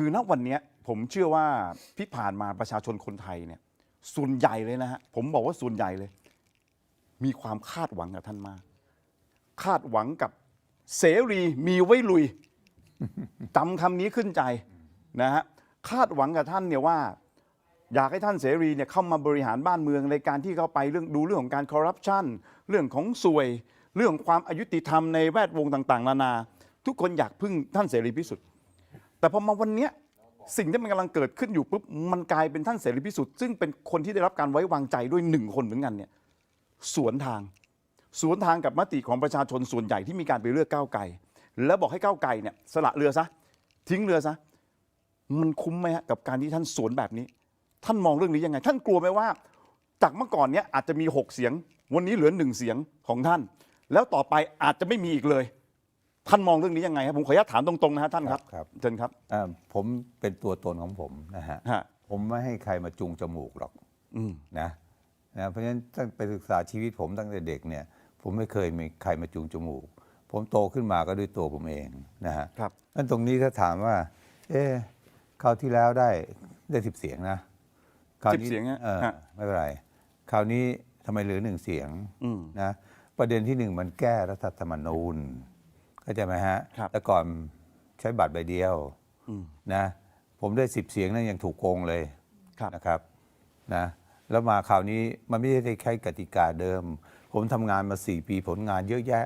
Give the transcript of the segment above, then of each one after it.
คือณวันนี้ผมเชื่อว่าที่ผ่านมาประชาชนคนไทยเนี่ยส่วนใหญ่เลยนะฮะผมบอกว่าส่วนใหญ่เลย มีความคาดหวังกับท่านมาก คาดหวังกับเสรีมีไว้ลุยจำคำนี้ขึ้นใจนะฮะคาดหวังกับท่านเนี่ยว่า อยากให้ท่านเสรีเนี่ยเข้ามาบริหารบ้านเมืองในการที่เข้าไปเรื่องดูเรื่องของการคอร์รัปชันเรื่องของสวย เรื่องความอายุติธรรมในแวดวงต่าง ๆ นานา ทุกคนอยากพึ่งท่านเสรีพิสุทธิ์ แต่พอมาวันเนี้ยสิ่งที่มันกำลังเกิดขึ้นอยู่ปุ๊บมันกลายเป็นท่านเสรีพิสุทธิ์ซึ่งเป็นคนที่ได้รับการไว้วางใจด้วยหนึ่งคนเหมือนกันเนี่ยสวนทาง สวนทางกับมติของประชาชนส่วนใหญ่ที่มีการไปเลือกก้าวไกลแล้วบอกให้ก้าวไกลเนี่ยสละเรือซะทิ้งเรือซะมันคุ้มไหมฮะกับการที่ท่านสวนแบบนี้ ท่านมองเรื่องนี้ยังไง ท่านกลัวไหมว่า จากเมื่อก่อนเนี้ยอาจจะมีหกเสียง วันนี้เหลือหนึ่งเสียงของท่าน แล้วต่อไปอาจจะไม่มีอีกเลย ท่านมองเรื่องนี้ยังไงครับผมขออนุญาตถามตรงๆนะฮะท่านครับครับ เชิญครับอ่าผมเป็นตัวตนของผมนะฮะฮะผมไม่ให้ใครมาจูงจมูกหรอกอืมนะนะเพราะฉะนั้นตั้งไปศึกษาชีวิตผมตั้งแต่เด็กเนี่ย ผมไม่เคยมีใครมาจูงจมูก ผมโตขึ้นมาก็ด้วยตัวผมเองนะฮะ ครับ นั่นตรงนี้ถ้าถามว่า เอ๊ะคราวที่แล้วได้ได้สิบเสียงนะคราวนี้10เสียงฮะเออฮะ ไม่เป็นไร คราวนี้ทำไมเหลือหนึ่งเสียงอืมนะ ประเด็นที่หนึ่งมันแก้รัฐธรรมนูญ เข้าใจไหมฮะ ครับ แต่ก่อนใช้บัตรใบเดียวอืม นะ ผมได้สิบเสียงนั่นยังถูกโกงเลยครับ นะครับนะแล้วมาคราวนี้มันไม่ได้ใช้กติกาเดิม ผมทำงานมา 4 ปีผลงานเยอะแยะ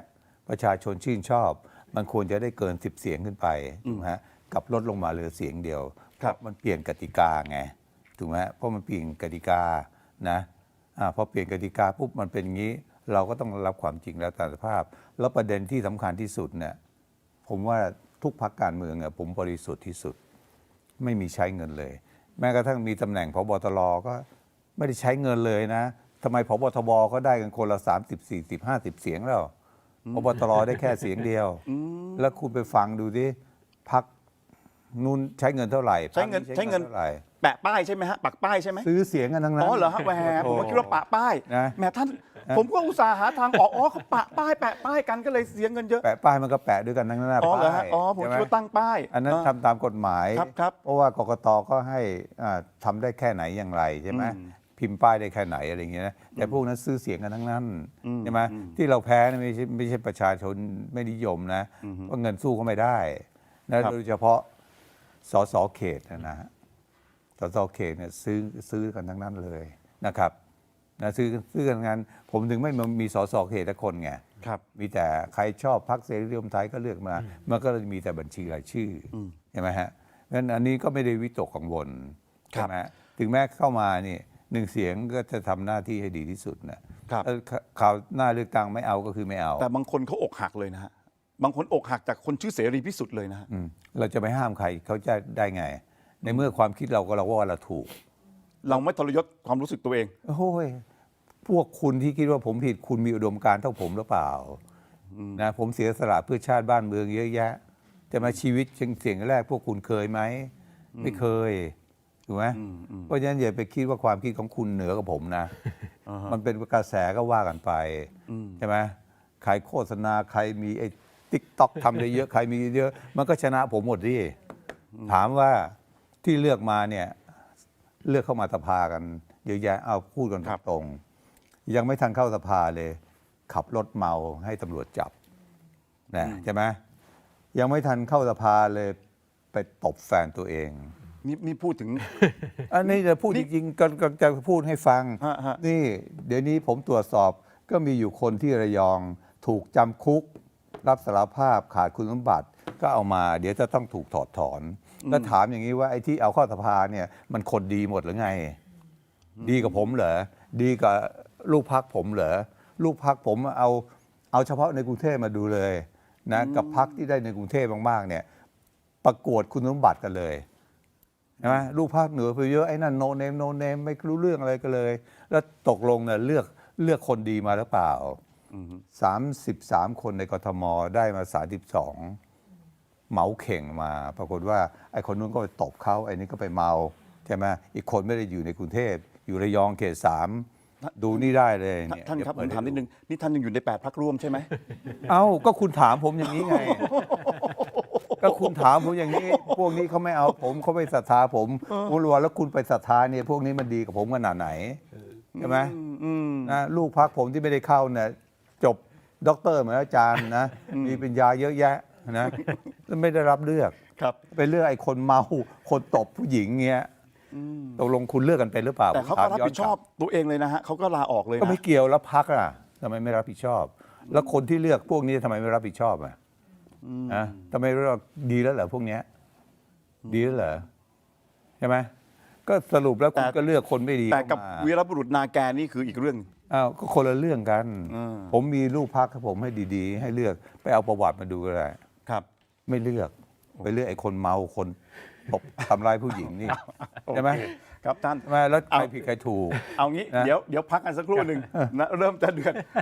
ประชาชนชื่นชอบ มันควรจะได้เกิน 10 เสียงขึ้นไปถูกไหมฮะกลับลดลงมาเหลือเสียงเดียวครับ เพาะมันเปลี่ยนกติกาไงถูกไหมฮะเพราะมันเปลี่ยนกติกานะอาพอเปลี่ยนกติกาปุ๊บมันเป็นอย่างนี้ เราก็ต้องรับความจริงแล้วตามสภาพ แล้วประเด็นที่สำคัญที่สุดเนี่ยผมว่าทุกพักการเมืองอะผมบริสุทธิ์ที่สุด ไม่มีใช้เงินเลย แม้กระทั่งมีตำแหน่งพบตรก็ไม่ได้ใช้เงินเลยนะทำไมพบทบก็ได้กันคนละ 30 40 50 เสียงแล้วพบตรได้แค่เสียงเดียว แล้วคุณไปฟังดูดิพักนู้นใช้เงินเท่าไหร่ ใช้เงินพรรคใช้เงินเท่าไหร่แปะป้ายใช่ไหมฮะปักป้ายใช่ไหมซื้อเสียงกันทั้งนั้นอ๋อเหรอฮะแหมผมก็คิดว่าปะป้ายนะแหมท่าน ผมก็อุตส่าห์หาทางออกอ๋อเขาปะป้ายแปะป้ายกันก็เลยเสียเงินเยอะ แปะป้ายมันก็แปะด้วยกันทั้งนั้นนะอ๋อเหรอฮะป้ายอ๋อผมใช่ไหคิดว่าตั้งป้ายอันนั้นเทำตามกฎหมาย ครับครับ เพราะว่ากกตก็ให้อ่าทำได้แค่ไหนอย่างไรใช่ไหมอืมพิมพ์ป้ายได้แค่ไหนอะไรอย่างเงี้ยนะแต่พวกนั้นซื้อเสียงกันทั้งนั้นอืมใช่ไหมอืมที่เราแพ้นี่ไม่ใช่ไม่ใช่ประชาชนไม่นิยมนะเพราะเงินสู้เขาไม่ได้นะครับ โดยเฉพาะสสเขตนะนะฮะสสเขตเนี่ยซื้อซื้อกันทั้งนั้นเลยนะครับ นะซื้อซื้อกันงั้นผมถึงไม่มีสสเขตทุกคนไงครับ มีแต่ใครชอบพรรคเสรีรวมไทยก็เลือกมา มันก็เลยมีแต่บัญชีรายชื่ออใช่ไหมฮะงั้นอันนี้ก็ไม่ได้วิตกกังวลครัใช่บไหมฮะถึงแม้เข้ามานี่หนึ่งเสียงก็จะทำหน้าที่ให้ดีที่สุดนะครับเออข่าวหน้าเลือกตั้งไม่เอาก็คือไม่เอา แต่บางคนเขาอกหักเลยนะฮะบางคนอกหักจากคนชื่อเสรีพิสุทธิ์เลยนะฮะอืมเราจะไปห้ามใครเขาจะได้ไง ในเมื่อความคิดเราก็เราว่าเราถูก เราไม่ทรยศความรู้สึกตัวเองโอ้ย พวกคุณที่คิดว่าผมผิดคุณมีอุดมการณ์เท่าผมหรือเปล่านะผมเสียสละเพื่อชาติบ้านเมืองเยอะแยะ แต่มาชีวิตเสียงแรก พวกคุณเคยไหมไม่เคยถูกไหมเพราะฉะนั้นอย่าไปคิดว่าความคิดของคุณเหนือกว่าผมนะ มันเป็นกระแสก็ว่ากันไปใช่ไหมใครโฆษณาใครมีไอ้ติ๊กต็อกทำได้เยอะใครมีเยอะ มันก็ชนะผมหมดดิถามว่าที่เลือกมาเนี่ย เลือกเข้ามาสภากัน เยอะแยะเอาพูดกันครับตรงๆ ยังไม่ทันเข้าสภาเลย ขับรถเมาให้ตำรวจจับนะใช่ไหมยังไม่ทันเข้าสภาเลยไปตบแฟนตัวเอง นี่นี่พูดถึง อันนี้จะพูดจริงๆก็ก็จะพูดให้ฟัง ฮะฮะ นี่ เดี๋ยวนี้ผมตรวจสอบก็มีอยู่คนที่ระยองถูกจำคุก รับสารภาพขาดคุณสมบัติก็เอามา เดี๋ยวจะต้องถูกถอดถอน แล้วถามอย่างนี้ว่าไอ้ที่เอาเข้าสภาเนี่ยมันคนดีหมดหรือไง ดีกับผมเหรอ ดีกับ ลูกพักผมเหรอลูกพักผมเอาเอาเฉพาะในกรุงเทพมาดูเลยนะกับพักที่ได้ในกรุงเทพมากๆเนี่ยประกวดคุณสมบัติกันเลยใช่ไหมลูกภาคเหนือไปเยอะไอ้นั่นโนเนมโนเนมไม่รู้เรื่องอะไรกันเลย แล้วตกลงเนี่ยเลือกเลือกคนดีมาหรือเปล่าสามสิบสามคนในกทมได้มาสาสิบสองเหมาเข่งมา ปรากฏว่าไอ้คนนู้นก็ไปตบเขาไอ้นี้ก็ไปเมาใช่ไหมอีกคนไม่ได้อยู่ในกรุงเทพอยู่ระยองเขตสาม ดูนี่ได้เลยเนี่ยท่านครับผเดี๋มยวถามนิดนึงนี่ท่านยังอยู่ในแปดพักร่วมใช่ไหม เอ้าก็คุณถามผมอย่างนี้ไง ก็คุณถามผมอย่างนี้ พวกนี้เขาไม่เอาผมเขาไม่ศรัทธาผมผมรู้ว่าแล้วคุณไปศรัทธาเนี่ยพวกนี้มันดีกับผมขนาดไหนใช่ไหมอืมนะลูกพักผมที่ไม่ได้เข้าเนี่ยจบด็อกเตอร์เหมือนอาจารย์นะมีปัญญาเยอะแยะนะแล้วไม่ได้รับเลือก ครับ ไปเลือกไอ้คนเมา คนตบผู้หญิงเงี้ย ตกลงคุณเลือกกันเป็นหรือเปล่าแต่เขาผมก็ถมรับย้อนผิดชอบตัวเองเลยนะฮะเขาก็ลาออกเลยก็นะไม่เกี่ยวแล้วพักอะทำไมไม่รับผิดชอบ แล้วคนที่เลือกพวกนี้ทำไมไม่รับผิดชอบอะนะทำไมเลือกดีแล้วเหรอพวกเนี้ยดีแล้วเหรอใช่ไหมก็สรุปแล้วคุณก็เลือกคนไม่ดีแต่กับเข้ามา วีรบุรุษนาแกนี่คืออีกเรื่องหนึ่งอ้าวก็คนละเรื่องกัน อืม ผมมีลูกพักให้ผมให้ดีๆ ให้เลือกไปเอาประวัติมาดูก็ได้ ครับ ไม่เลือก ไปเลือกไอ้คนเมาคน ตบทำร้ายผู้หญิงนี่ใช่ไหมโอเคครับท่าน ใช่ไหมแล้วใครเอาผิดใครถูก เอางี้ นะ เดี๋ยวเดี๋ยวพักกันสักครู่หนึ่งนะเริ่มจะเดือด